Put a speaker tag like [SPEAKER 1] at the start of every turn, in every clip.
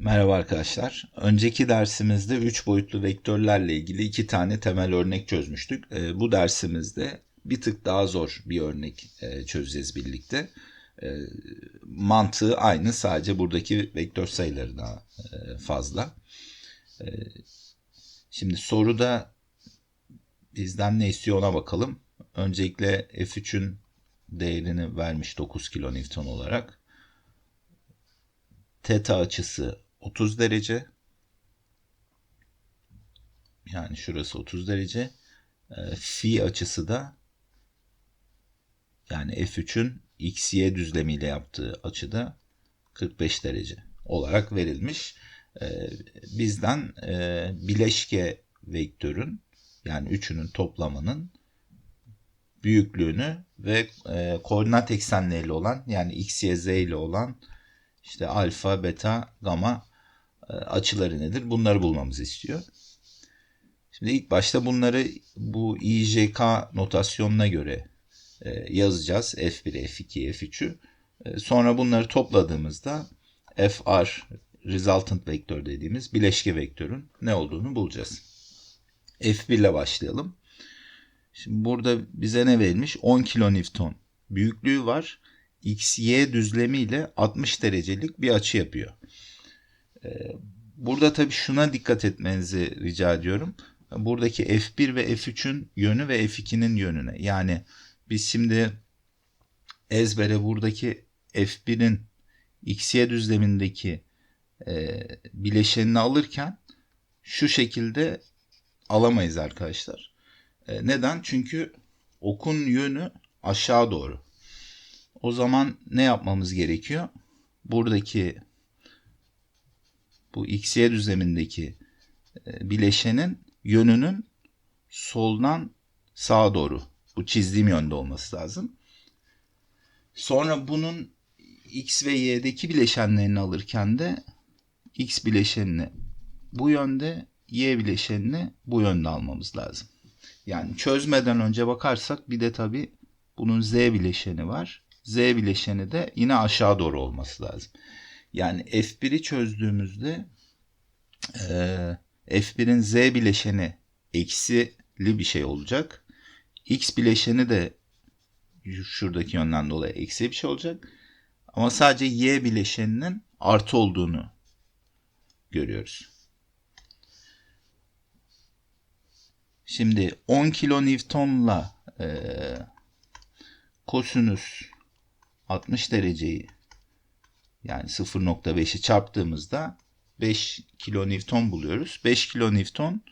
[SPEAKER 1] Merhaba arkadaşlar. Önceki dersimizde 3 boyutlu vektörlerle ilgili iki tane temel örnek çözmüştük. Ee, bu dersimizde bir tık daha zor bir örnek e, çözeceğiz birlikte. Ee, mantığı aynı sadece buradaki vektör sayıları daha e, fazla. Ee, şimdi soruda bizden ne istiyor ona bakalım. Öncelikle F3'ün değerini vermiş 9 kilonewton olarak. Teta açısı 30 derece. Yani şurası 30 derece. E, fi açısı da yani F3'ün XY düzlemiyle yaptığı açıda 45 derece olarak verilmiş. E, bizden e, bileşke vektörün yani üçünün toplamının büyüklüğünü ve e, koordinat eksenleriyle olan yani x, y, z ile olan işte alfa, beta, gamma e, açıları nedir? Bunları bulmamızı istiyor. Şimdi ilk başta bunları bu IJK notasyonuna göre e, yazacağız. F1, F2, F3'ü. E, sonra bunları topladığımızda FR resultant vektör dediğimiz bileşke vektörün ne olduğunu bulacağız. F1 ile başlayalım. Şimdi burada bize ne verilmiş? 10 kilonewton büyüklüğü var. XY düzlemiyle 60 derecelik bir açı yapıyor. Ee, burada tabii şuna dikkat etmenizi rica ediyorum. Buradaki F1 ve F3'ün yönü ve F2'nin yönüne. Yani biz şimdi ezbere buradaki F1'in XY düzlemindeki e, bileşenini alırken şu şekilde alamayız arkadaşlar. E, neden? Çünkü okun yönü aşağı doğru. O zaman ne yapmamız gerekiyor? Buradaki bu xy düzlemindeki e, bileşenin yönünün soldan sağa doğru bu çizdiğim yönde olması lazım. Sonra bunun x ve y'deki bileşenlerini alırken de x bileşenini bu yönde, y bileşenini bu yönde almamız lazım. Yani çözmeden önce bakarsak bir de tabi bunun z bileşeni var. Z bileşeni de yine aşağı doğru olması lazım. Yani F1'i çözdüğümüzde e, F1'in Z bileşeni eksili bir şey olacak. X bileşeni de şuradaki yönden dolayı eksi bir şey olacak. Ama sadece Y bileşeninin artı olduğunu görüyoruz. Şimdi 10 kilonewtonla e, kosinüs 60 dereceyi yani 0.5'i çarptığımızda 5 kilonewton buluyoruz. 5 kilonewton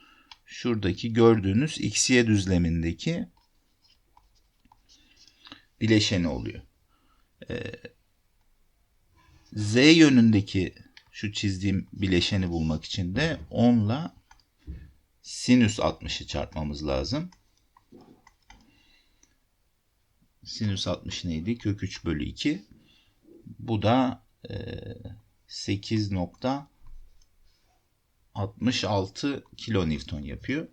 [SPEAKER 1] şuradaki gördüğünüz XY düzlemindeki bileşeni oluyor. Ee, Z yönündeki şu çizdiğim bileşeni bulmak için de 10 ile sinüs 60'ı çarpmamız lazım. Sinüs 60 neydi? Kök 3 bölü 2. Bu da 8.66 kilonewton yapıyor.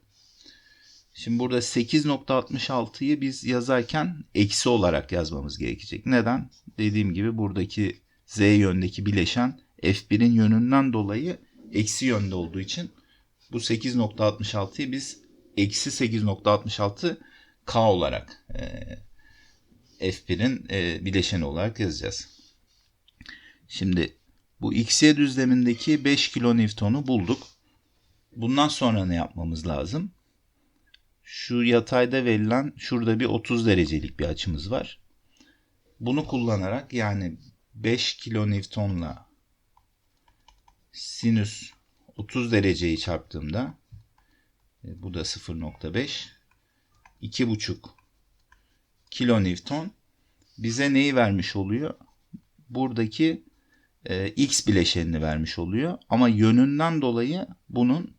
[SPEAKER 1] Şimdi burada 8.66'yı biz yazarken eksi olarak yazmamız gerekecek. Neden? Dediğim gibi buradaki z yöndeki bileşen F1'in yönünden dolayı eksi yönde olduğu için bu 8.66'yı biz eksi 8.66 K olarak e, F1'in e, bileşeni olarak yazacağız. Şimdi bu XY düzlemindeki 5 kilonewton'u bulduk. Bundan sonra ne yapmamız lazım? Şu yatayda verilen şurada bir 30 derecelik bir açımız var. Bunu kullanarak yani 5 kilonewtonla sinüs 30 dereceyi çarptığımda e, bu da 0.5 2.5 kilonewton bize neyi vermiş oluyor? Buradaki e, x bileşenini vermiş oluyor. Ama yönünden dolayı bunun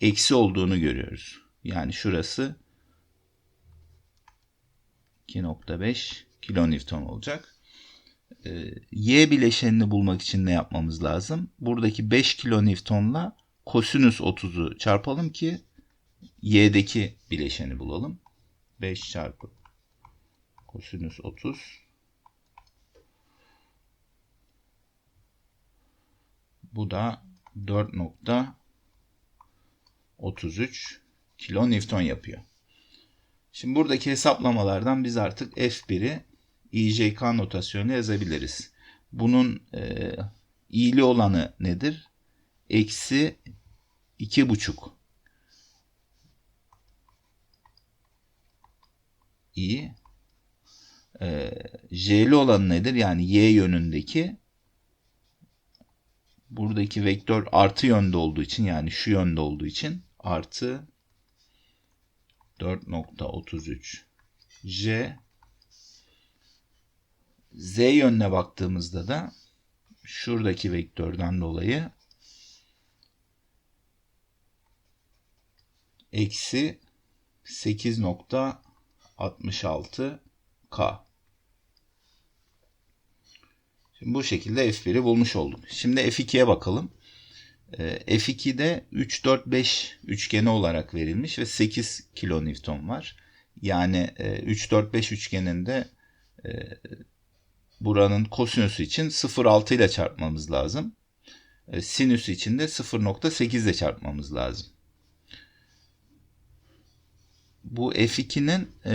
[SPEAKER 1] eksi olduğunu görüyoruz. Yani şurası 2.5 kilonewton olacak. E, y bileşenini bulmak için ne yapmamız lazım? Buradaki 5 kilonewtonla kosinüs 30'u çarpalım ki y'deki bileşeni bulalım. 5 çarpı kosinüs 30 Bu da 4.33 kilonewton yapıyor. Şimdi buradaki hesaplamalardan biz artık F1'i IJK notasyonu yazabiliriz. Bunun e, iyili olanı nedir? Eksi iki buçuk. i e, j'li olanı nedir? Yani y yönündeki buradaki vektör artı yönde olduğu için yani şu yönde olduğu için artı 4.33 j z yönüne baktığımızda da şuradaki vektörden dolayı eksi 8.66 k. Bu şekilde F1'i bulmuş olduk. Şimdi F2'ye bakalım. Ee, F2'de 3, 4, 5 üçgeni olarak verilmiş ve 8 kilonewton var. Yani 3, 4, 5 üçgeninde e, buranın kosinüsü için 0,6 ile çarpmamız lazım. E, sinüsü için de 0,8 ile çarpmamız lazım. Bu F2'nin e,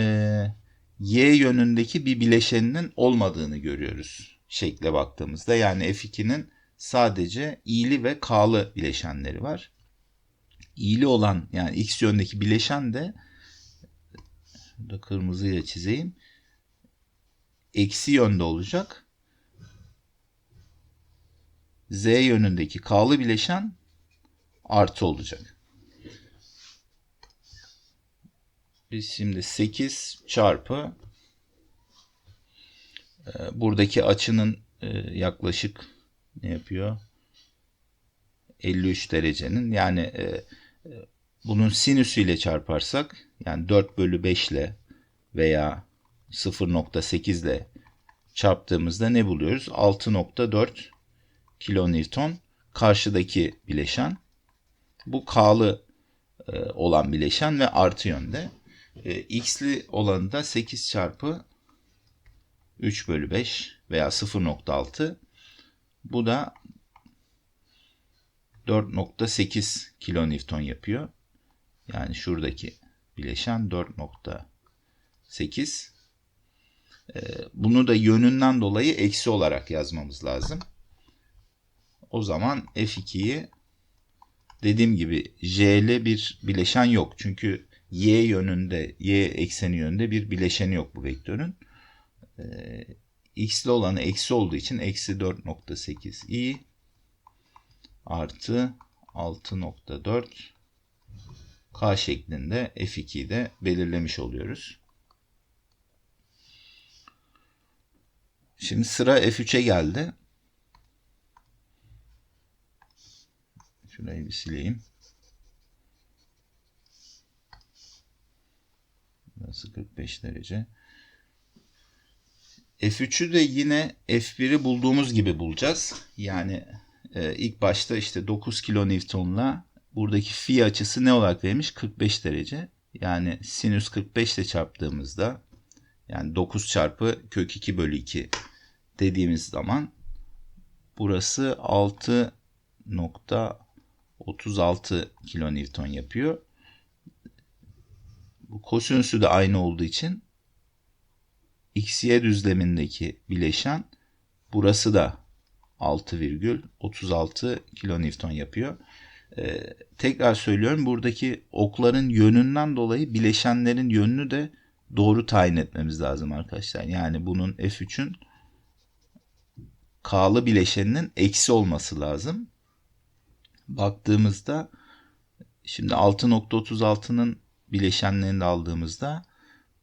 [SPEAKER 1] y yönündeki bir bileşeninin olmadığını görüyoruz şekle baktığımızda. Yani F2'nin sadece i'li ve k'lı bileşenleri var. İ'li olan yani x yöndeki bileşen de da kırmızıyla çizeyim. Eksi yönde olacak. Z yönündeki k'lı bileşen artı olacak. Biz şimdi 8 çarpı buradaki açının e, yaklaşık ne yapıyor? 53 derecenin yani e, bunun sinüsüyle çarparsak yani 4 bölü 5 ile veya 0.8 ile çarptığımızda ne buluyoruz? 6.4 kilonewton karşıdaki bileşen. Bu K'lı olan bileşen ve artı yönde. E, x'li olanı da 8 çarpı 3 bölü 5 veya 0.6. Bu da 4.8 kilonewton yapıyor. Yani şuradaki bileşen 4.8. E, bunu da yönünden dolayı eksi olarak yazmamız lazım. O zaman F2'yi dediğim gibi J'li bir bileşen yok. Çünkü y yönünde, y ekseni yönünde bir bileşeni yok bu vektörün. Ee, x'li olanı eksi olduğu için eksi 4.8 i artı 6.4 k şeklinde f2'yi de belirlemiş oluyoruz. Şimdi sıra f3'e geldi. Şurayı bir sileyim. Burası 45 derece. F3'ü de yine F1'i bulduğumuz gibi bulacağız. Yani e, ilk başta işte 9 kilonewtonla buradaki fi açısı ne olarak verilmiş? 45 derece. Yani sinüs 45 ile çarptığımızda yani 9 çarpı kök 2 bölü 2 dediğimiz zaman burası 6.36 kilonewton yapıyor. Bu kosinüsü de aynı olduğu için xy düzlemindeki bileşen burası da 6,36 kilonewton yapıyor. Ee, tekrar söylüyorum buradaki okların yönünden dolayı bileşenlerin yönünü de doğru tayin etmemiz lazım arkadaşlar. Yani bunun F3'ün K'lı bileşeninin eksi olması lazım. Baktığımızda şimdi 6.36'nın bileşenlerini aldığımızda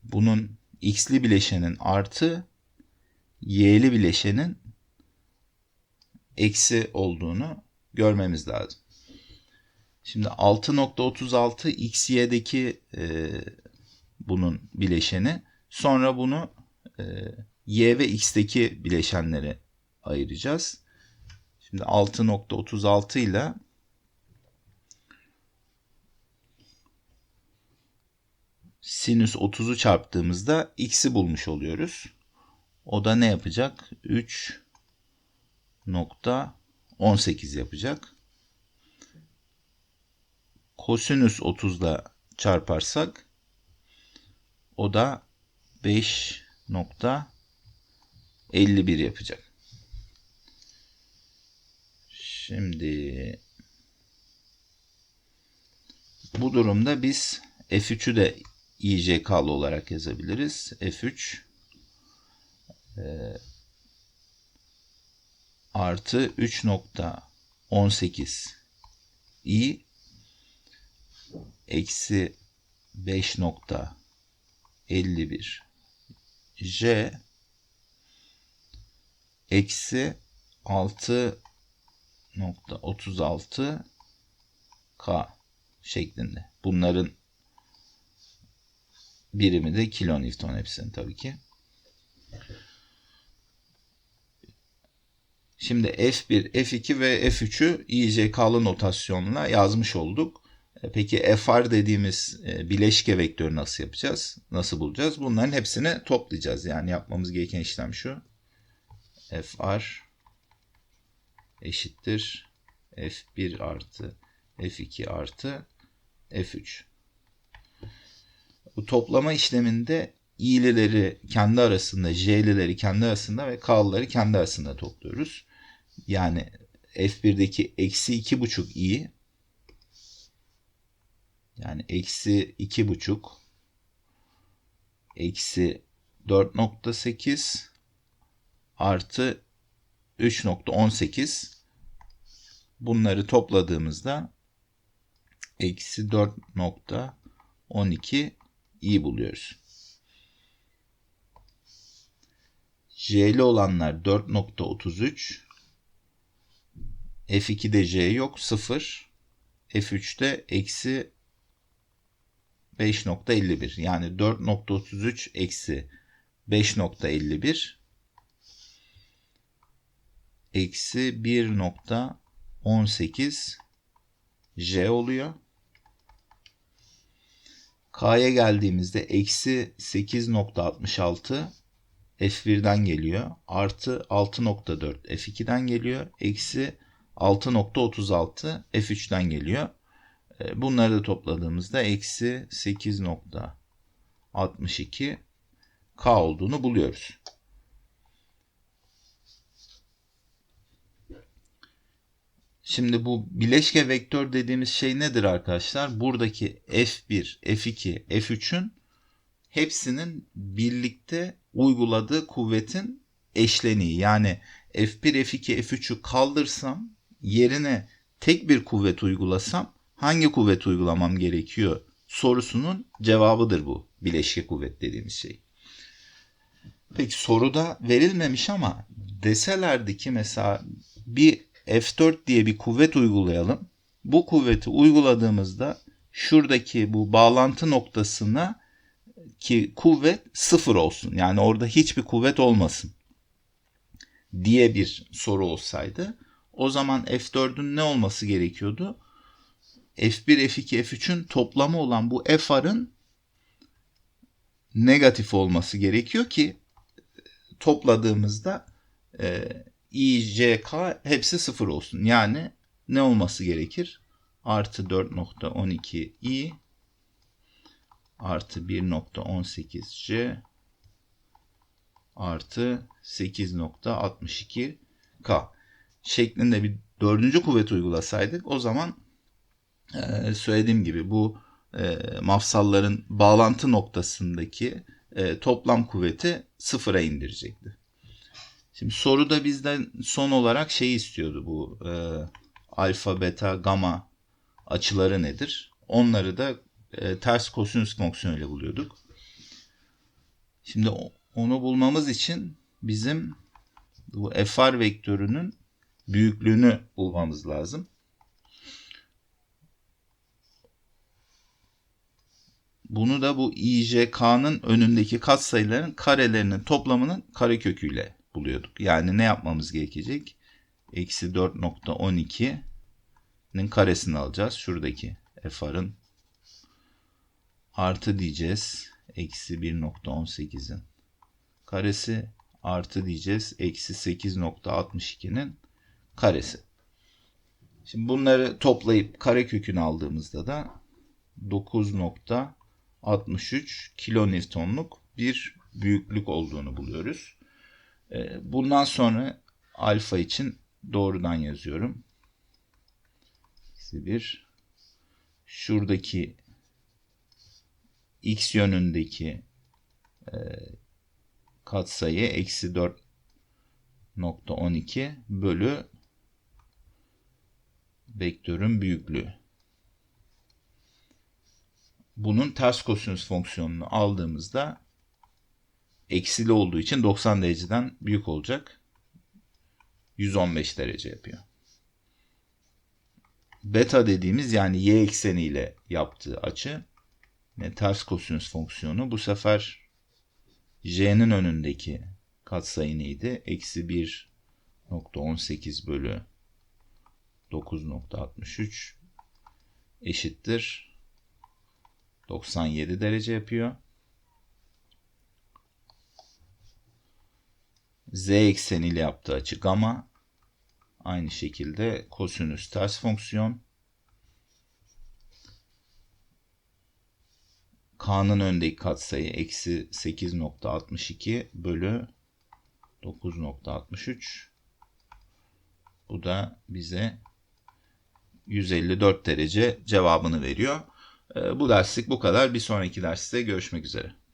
[SPEAKER 1] bunun x'li bileşenin artı y'li bileşenin eksi olduğunu görmemiz lazım. Şimdi 6.36 xy'deki e, bunun bileşeni. Sonra bunu e, y ve x'teki bileşenleri ayıracağız. Şimdi 6.36 ile sinüs 30'u çarptığımızda x'i bulmuş oluyoruz. O da ne yapacak? 3 nokta 18 yapacak. Kosinüs 30 ile çarparsak o da 5.51 yapacak. Şimdi bu durumda biz F3'ü de IJK'lı olarak yazabiliriz. F3 e, artı 3.18 i eksi 5.51 j eksi 6.36 k şeklinde. Bunların birimi de kilonewton hepsinin tabii ki. Şimdi F1, F2 ve F3'ü IJK'lı notasyonla yazmış olduk. E, Peki FR dediğimiz e, bileşke vektörü nasıl yapacağız? Nasıl bulacağız? Bunların hepsini toplayacağız. Yani yapmamız gereken işlem şu. FR eşittir F1 artı F2 artı F3. Bu toplama işleminde i'lileri kendi arasında, j'lileri kendi arasında ve k'lıları kendi arasında topluyoruz. Yani F1'deki eksi iki buçuk i yani eksi iki buçuk eksi 4.8 artı 3.18 bunları topladığımızda eksi 4.12 i buluyoruz. J'li olanlar 4.33 F2'de J yok 0 F3'te eksi 5.51 yani 4.33 eksi 5.51 eksi 1.18 J oluyor. K'ya geldiğimizde eksi 8.66 F1'den geliyor. Artı 6.4 F2'den geliyor. Eksi 6.36 F3'ten geliyor. E, bunları da topladığımızda eksi 8.62 K olduğunu buluyoruz. Şimdi bu bileşke vektör dediğimiz şey nedir arkadaşlar? Buradaki F1, F2, F3'ün hepsinin birlikte uyguladığı kuvvetin eşleniği. Yani F1, F2, F3'ü kaldırsam yerine tek bir kuvvet uygulasam hangi kuvvet uygulamam gerekiyor sorusunun cevabıdır bu bileşke kuvvet dediğimiz şey. Peki soruda verilmemiş ama deselerdi ki mesela bir F4 diye bir kuvvet uygulayalım. Bu kuvveti uyguladığımızda şuradaki bu bağlantı noktasına ki kuvvet sıfır olsun. Yani orada hiçbir kuvvet olmasın diye bir soru olsaydı o zaman F4'ün ne olması gerekiyordu? F1, F2, F3'ün toplamı olan bu FR'ın negatif olması gerekiyor ki topladığımızda e, I, J, K hepsi sıfır olsun. Yani ne olması gerekir? Artı 4.12 I artı 1.18 J artı 8.62 K şeklinde bir dördüncü kuvvet uygulasaydık o zaman e, söylediğim gibi bu e, mafsalların bağlantı noktasındaki e, toplam kuvveti sıfıra indirecekti. Şimdi soruda bizden son olarak şey istiyordu bu e, alfa, beta, gamma açıları nedir? Onları da e, ters kosinüs fonksiyonuyla buluyorduk. Şimdi onu bulmamız için bizim bu fr vektörünün büyüklüğünü bulmamız lazım. Bunu da bu IJK'nın önündeki katsayıların karelerinin toplamının kareköküyle buluyorduk. Yani ne yapmamız gerekecek? Eksi 4.12'nin karesini alacağız. Şuradaki FR'ın artı diyeceğiz. Eksi 1.18'in karesi artı diyeceğiz. Eksi 8.62'nin karesi. Şimdi bunları toplayıp karekökünü aldığımızda da 9.63 kilonewtonluk bir büyüklük olduğunu buluyoruz. Ee, Bundan sonra alfa için doğrudan yazıyorum. Eksi 1. Şuradaki x yönündeki e, katsayı eksi 4.12 bölü vektörün büyüklüğü. Bunun ters kosinüs fonksiyonunu aldığımızda eksili olduğu için 90 dereceden büyük olacak. 115 derece yapıyor. Beta dediğimiz yani y ekseniyle yaptığı açı ne ters kosinüs fonksiyonu bu sefer j'nin önündeki katsayı neydi? Eksi 1.18 bölü 9.63 eşittir 97 derece yapıyor. Z ekseniyle yaptığı açı gamma. Aynı şekilde kosinüs ters fonksiyon. K'nın öndeki katsayı eksi 8.62 bölü 9.63. Bu da bize 154 derece cevabını veriyor. Ee, Bu derslik bu kadar. Bir sonraki derste görüşmek üzere.